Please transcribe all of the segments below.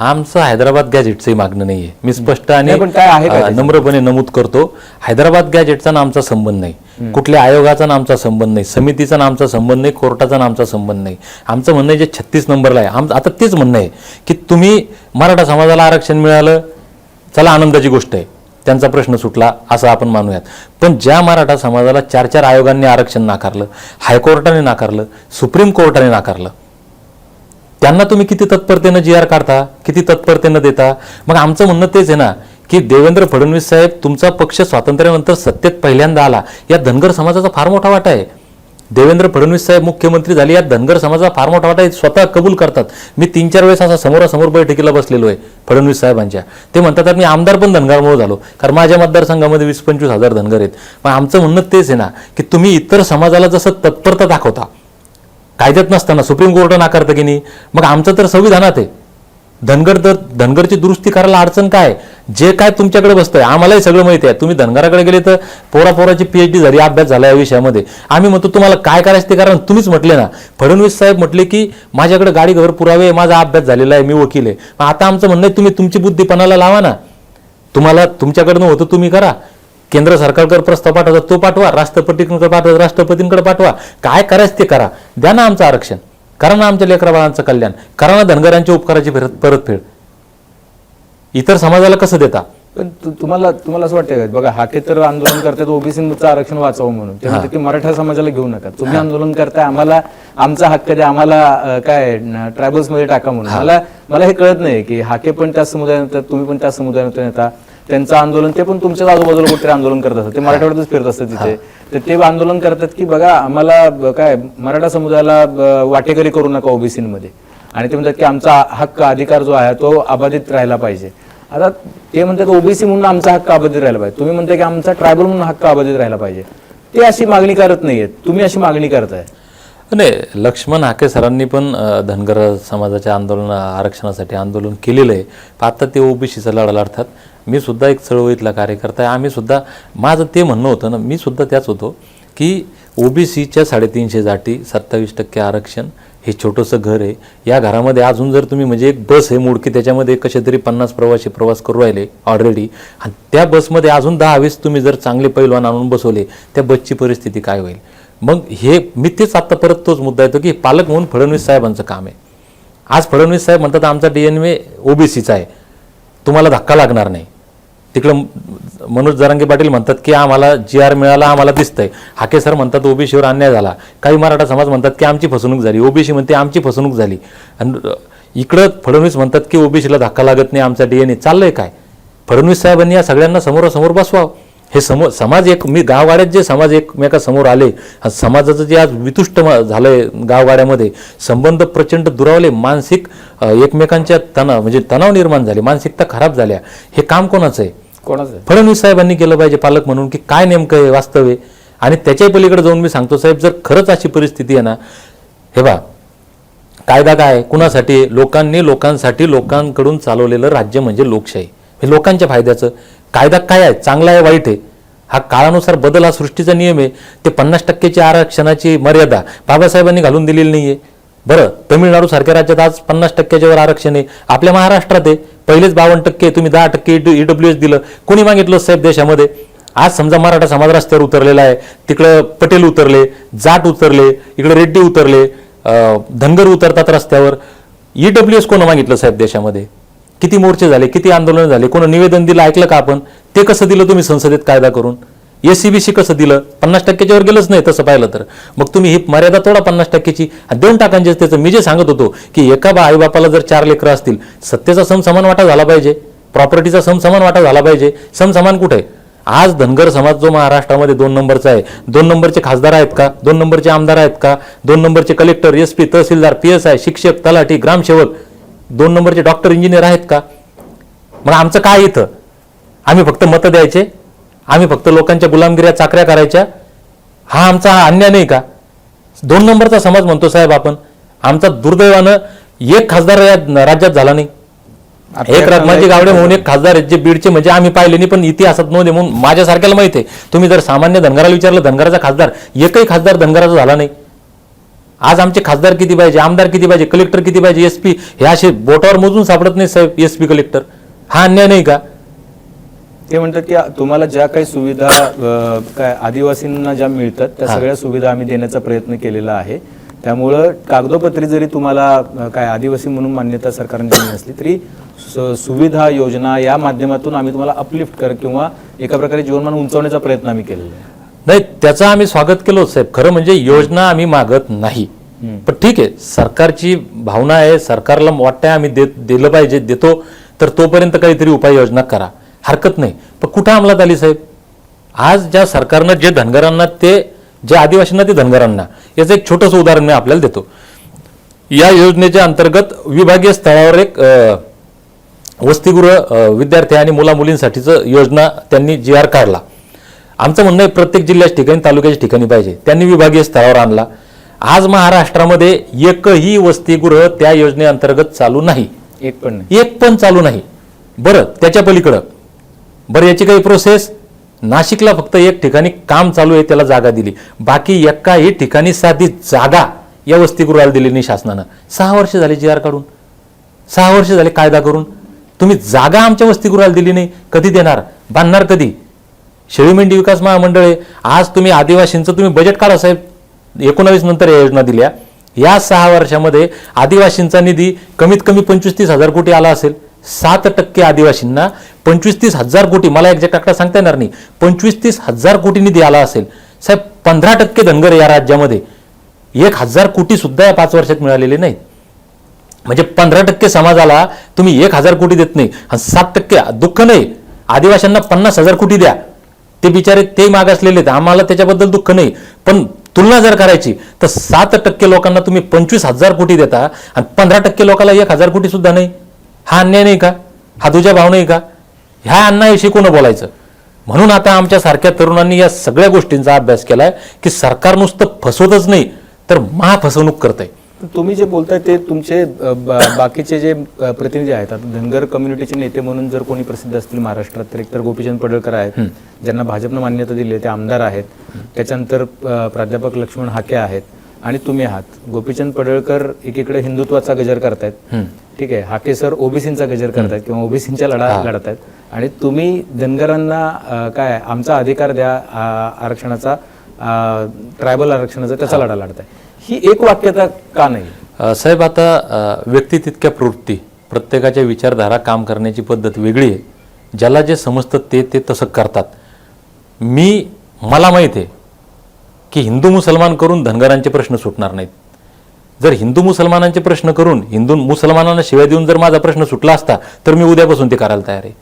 आमचं हैदराबाद गॅजेटचंही मागणं नाहीये. मी स्पष्ट आणि नाही, पण काय आहे का अ, त्याच्यात? नम्रपणे नमूद करतो. हैदराबाद गॅजेटचा ना आमचा संबंध नाही. कुठल्या आयोगाचा ना आमचा संबंध नाही. समितीचा ना आमचा संबंध नाही. कोर्टाचा ना आमचा संबंध नाही. आमचं म्हणणं आहे जे छत्तीस नंबरला आहे. आम आता तेच म्हणणं आहे की तुम्ही मराठा समाजाला आरक्षण मिळालं चला आनंदाची गोष्ट आहे. त्यांचा प्रश्न सुटला असं आपण मानूयात. पण ज्या मराठा समाजाला चार चार आयोगांनी आरक्षण नाकारलं हायकोर्टाने नाकारलं सुप्रीम कोर्टाने नाकारलं त्यांना तुम्ही किती तत्परतेनं जी आर काढता किती तत्परतेनं देता? मग आमचं म्हणणं तेच आहे ना की देवेंद्र फडणवीस साहेब तुमचा पक्ष स्वातंत्र्यानंतर सत्तेत पहिल्यांदा आला या धनगर समाजाचा फार मोठा वाटा आहे. देवेंद्र फडणवीस साहेब मुख्यमंत्री झाले या धनगर समाजाचा फार मोठा वाटा आहे स्वतः कबूल करतात. मी तीन चार वेळेस असा समोरासमोर बैठकीला बसलेलो आहे फडणवीस साहेबांच्या. ते म्हणतात मी आमदार पण धनगरमुळे झालो कारण माझ्या मतदारसंघामध्ये वीस पंचवीस हजार धनगर आहेत. मग आमचं म्हणणं तेच आहे ना की तुम्ही इतर समाजाला जसं तत्परता दाखवता कायद्यात नसताना सुप्रीम कोर्ट नाकारतं की नाही? मग आमचं तर संविधानात आहे. धनगर तर धनगरची दुरुस्ती करायला अडचण काय? जे काय तुमच्याकडे बसतंय आम्हालाही सगळं माहिती आहे. तुम्ही धनगराकडे गेले तर पोरा पोराची पीएचडी झाली अभ्यास झाला या विषयामध्ये. आम्ही म्हणतो तुम्हाला काय करायचं ते कारण तुम्हीच म्हटले ना. फडणवीस साहेब म्हटले की माझ्याकडे गाडी घर पुरावे आहे, माझा अभ्यास झालेला आहे मी वकील आहे. मग आता आमचं म्हणणं आहे तुम्ही तुमची बुद्धीपणाला लावा ना. तुम्हाला तुमच्याकडनं होतं तुम्ही करा. केंद्र सरकारकडे प्रस्ताव पाठवता तो पाठवा राष्ट्रपतींकडे पाठवा राष्ट्रपतींकडे पाठवा. काय करायचं ते करा. द्या ना आमचं आरक्षण. करा ना आमच्या लेकराबाळांचं कल्याण. करा ना धनगरांच्या उपकाराची परत परतफेड. इतर समाजाला कसं देता? पण तुम्हाला तुम्हाला असं वाटतं का? बघा हाके तर आंदोलन करतात ओबीसीचं आरक्षण वाचवं म्हणून. ते मराठा समाजाला घेऊ नका. तुम्ही आंदोलन करताय आम्हाला आमचा हक्क द्या आम्हाला काय ट्रायबल्समध्ये टाका म्हणून. मला मला हे कळत नाही की हाके पण त्या समुदायात येतात तुम्ही पण त्या समुदायात येता त्यांचं आंदोलन ते पण तुमच्याच आजूबाजूला कुठेतरी आंदोलन करत असतात. ते मराठवाड्यातच फिरत असतात तिथे. तर ते आंदोलन करतात की बघा आम्हाला काय मराठा समुदायाला वाटेकरी करू नका ओबीसीमध्ये. आणि ते म्हणतात की आमचा हक्क अधिकार जो आहे तो अबाधित राहिला पाहिजे. आता ते म्हणतात ओबीसी म्हणून आमचा हक्क अबाधित राहिला पाहिजे. तुम्ही म्हणताय की आमचा ट्रायबल म्हणून हक्क अबाधित राहिला पाहिजे. ते अशी मागणी करत नाहीयेत. तुम्ही अशी मागणी करताय. नाही लक्ष्मण हाके सरांनी पण धनगर समाजाच्या आंदोलन आरक्षणासाठी आंदोलन केलेलं आहे. पण आता ते ओबीसीचा लढा लढतात. मी सुद्धा एक चळवळीतला कार्यकर्ता आहे. आम्ही सुद्धा माझं ते म्हणणं होतं ना मी सुद्धा त्याच होतो की ओबीसीच्या साडेतीनशे जाटी सत्तावीस टक्के आरक्षण हे छोटंसं घर आहे. या घरामध्ये अजून जर तुम्ही म्हणजे एक बस आहे मोडकी त्याच्यामध्ये कसे तरी पन्नास प्रवासी प्रवास करू राहिले ऑलरेडी आणि त्या बसमध्ये अजून दहा वीस तुम्ही जर चांगले पैलवान आणून बसवले त्या बसची परिस्थिती काय होईल? मग हे मी तेच आत्ता परत तोच मुद्दा येतो की पालक म्हणून फडणवीस साहेबांचं काम आहे. आज फडणवीस साहेब म्हणतात आमचा डी एन ए ओबीसीचा आहे. तुम्हाला धक्का लागणार नाही. तिकडं मनोज जरांगे पाटील म्हणतात की आम्हाला जी आर मिळाला आम्हाला दिसतंय. हाके सर म्हणतात ओबीसीवर अन्याय झाला. काही मराठा समाज म्हणतात की आमची फसवणूक झाली. ओबीसी म्हणते आमची फसवणूक झाली. आणि इकडं फडणवीस म्हणतात की ओबीसीला धक्का लागत नाही आमचा डी एन ए चाललंय काय? फडणवीस साहेबांनी या सगळ्यांना समोरासमोर बसवावं. हे समोर समाज एक मी गावगाड्यात जे समाज एकमेकासमोर आले हा समाजाचं जे आज वितुष्ट म- झालंय गावगाड्यामध्ये संबंध प्रचंड दुरावले मानसिक एकमेकांच्या तणाव म्हणजे तणाव निर्माण झाले मानसिकता खराब झाल्या हे काम कोणाचं आहे कोणाचं आहे? फडणवीस साहेबांनी केलं पाहिजे पालक म्हणून की काय नेमकं आहे वास्तव आहे आणि त्याच्याही पलीकडे जाऊन मी सांगतो साहेब जर खरंच अशी परिस्थिती आहे ना हे बा कायदा काय आहे? कुणासाठी आहे? लोकांनी लोकांसाठी लोकांकडून चालवलेलं राज्य म्हणजे लोकशाही हे लोकांच्या फायद्याचं कायदा काय आहे? चांगला आहे वाईट आहे? हा काळानुसार बदल हा सृष्टीचा नियम आहे. ते पन्नास टक्केची आरक्षणाची मर्यादा बाबासाहेबांनी घालून दिलेली नाही आहे बरं तमिळनाडू सारख्या राज्यात आज पन्नास टक्क्याच्या वर आरक्षण आहे. आपल्या महाराष्ट्रात आहे. पहिलेच बावन्न टक्के तुम्ही दहा टक्के ईडब्ल्यू एस दिलं. कोणी मागितलं साहेब देशामध्ये? आज समजा मराठा समाज रस्त्यावर उतरलेला आहे. तिकडं पटेल उतरले जाट उतरले इकडे रेड्डी उतरले धनगर उतरतात रस्त्यावर. ईडब्ल्यू एस कोण मागितलं साहेब देशामध्ये? किती मोर्चे झाले किती आंदोलन झाले कोण निवेदन दिलं ऐकलं का आपण? ते कसं दिलं तुम्ही संसदेत कायदा करून? एसीबीसी कसं दिलं? पन्नास टक्क्याच्या वर गेलंच नाही तसं पाहिलं तर. मग तुम्ही ही मर्यादा तोडा पन्नास टक्क्याची आणि देऊन टाकांचे त्याचं मी जे सांगत होतो की एका बा आईबापाला जर चार लेकरं असतील सत्तेचा सम समान वाटा झाला पाहिजे प्रॉपर्टीचा सम समान वाटा झाला पाहिजे. सम समान कुठे? आहे? आज धनगर समाज जो महाराष्ट्रामध्ये दोन नंबरचा आहे. दोन नंबरचे खासदार आहेत का? दोन नंबरचे आमदार आहेत का? दोन नंबरचे collector S P tehsildar P S I शिक्षक तलाठी ग्रामसेवक दोन नंबरचे डॉक्टर इंजिनियर आहेत का? मग आमचं काय इथं? आम्ही फक्त मतं द्यायचे आम्ही फक्त लोकांच्या गुलामगिऱ्या चाकऱ्या करायच्या. हा आमचा हा अन्याय नाही का? दोन नंबरचा समाज म्हणतो साहेब आपण. आमचा दुर्दैवानं एक खासदार या राज्यात झाला नाही. एक काळात- गावडे म्हणून एक खासदार आहेत जे बीडचे म्हणजे आम्ही पाहिले नाही पण इतिहासात आहे म्हणून माझ्यासारख्याला माहिती आहे. तुम्ही जर सामान्य धनगराला विचारलं धनगराचा खासदार एकही खासदार धनगराचा झाला नाही. आज आमचे खासदार किती पाहिजे आमदार किती पाहिजे कलेक्टर किती पाहिजे एसपी हे असे बोटावर मोजून सापडत नाही साहेब एसपी कलेक्टर हा अन्याय नाही का? ते म्हणतात की तुम्हाला ज्या काही सुविधा काय आदिवासींना ज्या मिळतात त्या सगळ्या सुविधा आम्ही देण्याचा प्रयत्न केलेला आहे. त्यामुळं कागदोपत्री जरी तुम्हाला काय आदिवासी म्हणून मान्यता सरकारने दिली नसली तरी सुविधा योजना या माध्यमातून आम्ही तुम्हाला अपलिफ्ट कर किंवा एका प्रकारे जीवनमान उंचवण्याचा प्रयत्न आम्ही केलेला आहे. नाही त्याचं आम्ही स्वागत केलं साहेब. खरं म्हणजे योजना आम्ही मागत नाही. पण ठीक आहे सरकारची भावना आहे सरकारला वाटतंय आम्ही देत दिलं पाहिजे देतो तर तोपर्यंत काहीतरी उपाययोजना करा. हरकत नाही. पण कुठं अंमलात आली साहेब? आज ज्या सरकारनं जे धनगरांना ते जे आदिवासींना ते धनगरांना. याचं एक छोटंसं उदाहरण मी आपल्याला देतो. या योजनेच्या अंतर्गत विभागीय स्तरावर एक वसतिगृह विद्यार्थी आणि मुला मुलींसाठीचं योजना त्यांनी जी आर काढला. आमचं म्हणणं आहे प्रत्येक जिल्ह्याच्या ठिकाणी तालुक्याच्या ठिकाणी पाहिजे. त्यांनी विभागीय स्तरावर आणला. आज महाराष्ट्रामध्ये एकही वसतिगृह त्या योजनेअंतर्गत चालू नाही. एक पण नाही. एक पण चालू नाही. बरं त्याच्या पलीकडं. बरं याची काही प्रोसेस नाशिकला फक्त एक ठिकाणी काम चालू आहे त्याला जागा दिली. बाकी एकाही ठिकाणी साधी जागा या वसतिगृहाला दिली नाही शासनानं. सहा वर्ष झाली जी आर काढून. सहा वर्ष झाले कायदा करून. तुम्ही जागा आमच्या वसतिगृहाला दिली नाही. कधी देणार? बांधणार कधी? शेळी मेंढी विकास महामंडळ आहे आज तुम्ही आदिवासींचं तुम्ही बजेट काढा साहेब. एकोणावीस नंतर या योजना दिल्या. या सहा वर्षामध्ये आदिवासींचा निधी कमीत कमी पंचवीस तीस हजार कोटी आला असेल. सात टक्के आदिवासींना पंचवीस तीस हजार कोटी मला एक्झॅक्ट आकडा सांगता येणार नाही. पंचवीस तीस हजार कोटी निधी आला असेल. साहेब पंधरा टक्के धनगर या राज्यामध्ये. एक हजार कोटी सुद्धा या पाच वर्षात मिळालेले नाहीत. म्हणजे पंधरा टक्के समाजाला तुम्ही एक हजार कोटी देत नाही. आणि सात टक्के दुःख नाही. आदिवासींना पन्नास हजार कोटी द्या. ते बिचारे ते मागासलेले आहेत. आम्हाला त्याच्याबद्दल दुःख नाही. पण तुलना जर करायची तर सात टक्के लोकांना तुम्ही पंचवीस हजार कोटी देता आणि पंधरा टक्के लोकांना एक हजार कोटी सुद्धा नाही. हा अन्याय नाही का? हा तुझ्या भाव नाही का? ह्या अन्यायाविषयी कोण बोलायचं? म्हणून आता आमच्या सारख्या तरुणांनी या सगळ्या गोष्टींचा अभ्यास केलाय की सरकार नुसतं फसवतच नाही तर महाफसवणूक करतंय. तुम्ही जे बोलताय ते तुमचे बाकीचे जे प्रतिनिधी आहेत आता धनगर कम्युनिटीचे नेते म्हणून जर कोणी प्रसिद्ध असतील महाराष्ट्रात तर एकतर गोपीचंद पडळकर आहेत ज्यांना भाजपनं मान्यता दिली आहे ते आमदार आहेत. त्याच्यानंतर प्राध्यापक लक्ष्मण हाके आहेत आणि तुम्ही आहात. गोपीचंद पडळकर एकीकडे हिंदुत्वाचा गजर करतायत. ठीक आहे हाके सर ओबीसींचा गजर करतायत किंवा ओबीसींच्या लढा लढत आहेत आणि तुम्ही धनगरांना काय आमचा अधिकार द्या आरक्षणाचा ट्रायबल आरक्षणाचा त्याचा लढा लढताय ही एक वाक्यता का नाही? साहेब आता व्यक्ती तितक्या प्रवृत्ती प्रत्येकाच्या विचारधारा काम करण्याची पद्धत वेगळी आहे. ज्याला जे समजतं ते ते तसं करतात. मी मला माहीत आहे की हिंदू मुसलमान करून धनगरांचे प्रश्न सुटणार नाहीत. जर हिंदू मुसलमानांचे प्रश्न करून हिंदू मुसलमानांना शिवाय देऊन जर माझा प्रश्न सुटला असता तर मी उद्यापासून ते करायला तयार आहे.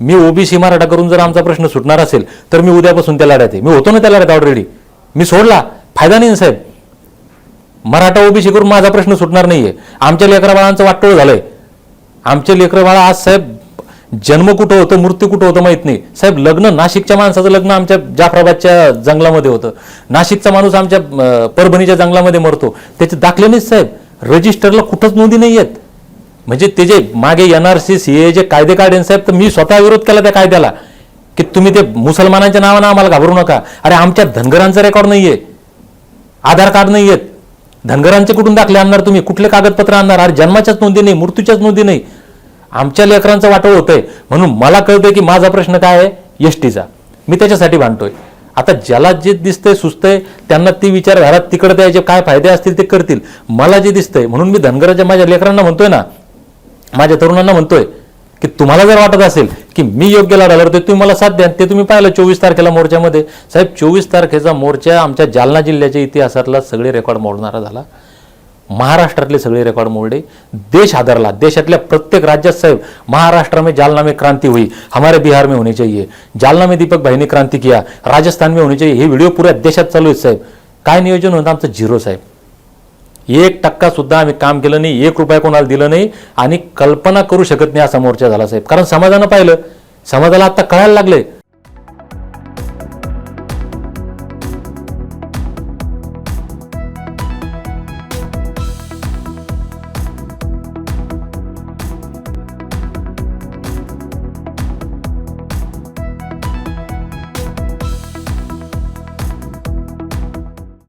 मी ओबीसी मराठा करून जर आमचा प्रश्न सुटणार असेल तर मी उद्यापासून त्या लढ्यात आहे. मी होतो ना त्या लढ्यात ऑलरेडी मी सोडला. फायदा नाही ना साहेब. मराठा ओबीसी करून माझा प्रश्न सुटणार नाही आहे आमच्या लेकराबाळांचं वाटोळ झालंय. आमचे लेकरबाळा आज साहेब जन्म कुठं होतं मृत्यू कुठं होतं माहीत नाही. साहेब लग्न नाशिकच्या माणसाचं लग्न आमच्या जाफराबादच्या जंगलामध्ये होतं. नाशिकचा माणूस आमच्या परभणीच्या जंगलामध्ये मरतो. त्याचे दाखले नाहीत साहेब. रजिस्टरला कुठंच नोंदी नाही आहेत म्हणजे ते जे मागे सी हे जे कायदे काढेन साहेब तर मी स्वतः विरोध केला त्या कायद्याला. की तुम्ही ते मुसलमानांच्या नावानं आम्हाला घाबरू नका. अरे आमच्या धनगरांचा रेकॉर्ड नाही आहे आधार कार्ड नाही आहेत धनगरांचे कुठून दाखले आणणार तुम्ही? कुठले कागदपत्र आणणार? अरे जन्माच्याच नोंदी नाही मृत्यूच्याच नोंदी नाही. आमच्या लेकरांचं वाटोळ होतंय. म्हणून मला कळतंय की माझा प्रश्न काय आहे? एसटीचा. मी त्याच्यासाठी भांडतोय. आता ज्याला जे दिसतंय सुचतंय त्यांना ती विचारधारा तिकडे द्यायचे काय फायदे असतील ते करतील. मला जे दिसतंय म्हणून मी धनगराच्या माझ्या लेकरांना म्हणतोय ना माझ्या तरुणांना म्हणतोय की तुम्हाला जर वाटत असेल की मी योग्य लढा लढतोय तुम्ही मला साथ द्या. ते तुम्ही पाहिलं चोवीस तारखेला मोर्चामध्ये साहेब चोवीस तारखेचा मोर्चा आमच्या जालना जिल्ह्याच्या इतिहासातला सगळे रेकॉर्ड मोडणारा झाला. महाराष्ट्रातले सगळे रेकॉर्ड मोडले. देश हादरला. देशातल्या प्रत्येक राज्यात साहेब महाराष्ट्र में जालना में क्रांति हुई. हमारे बिहार में होनी चाहिए. जालना में दीपक भाईने क्रांती किया. राजस्थान में होनी चाहिए. हे व्हिडिओ पुऱ्या देशात चालू आहेत साहेब. काय नियोजन होतं? आमचं झिरो साहेब. एक टक्का सुद्धा आम्ही काम केलं नाही एक रुपया कोणाला दिलं नाही आणि कल्पना करू शकत नाही हा समोरच्या झाला साहेब. कारण समाजानं पाहिलं. समाजाला आता कळायला लागलंय.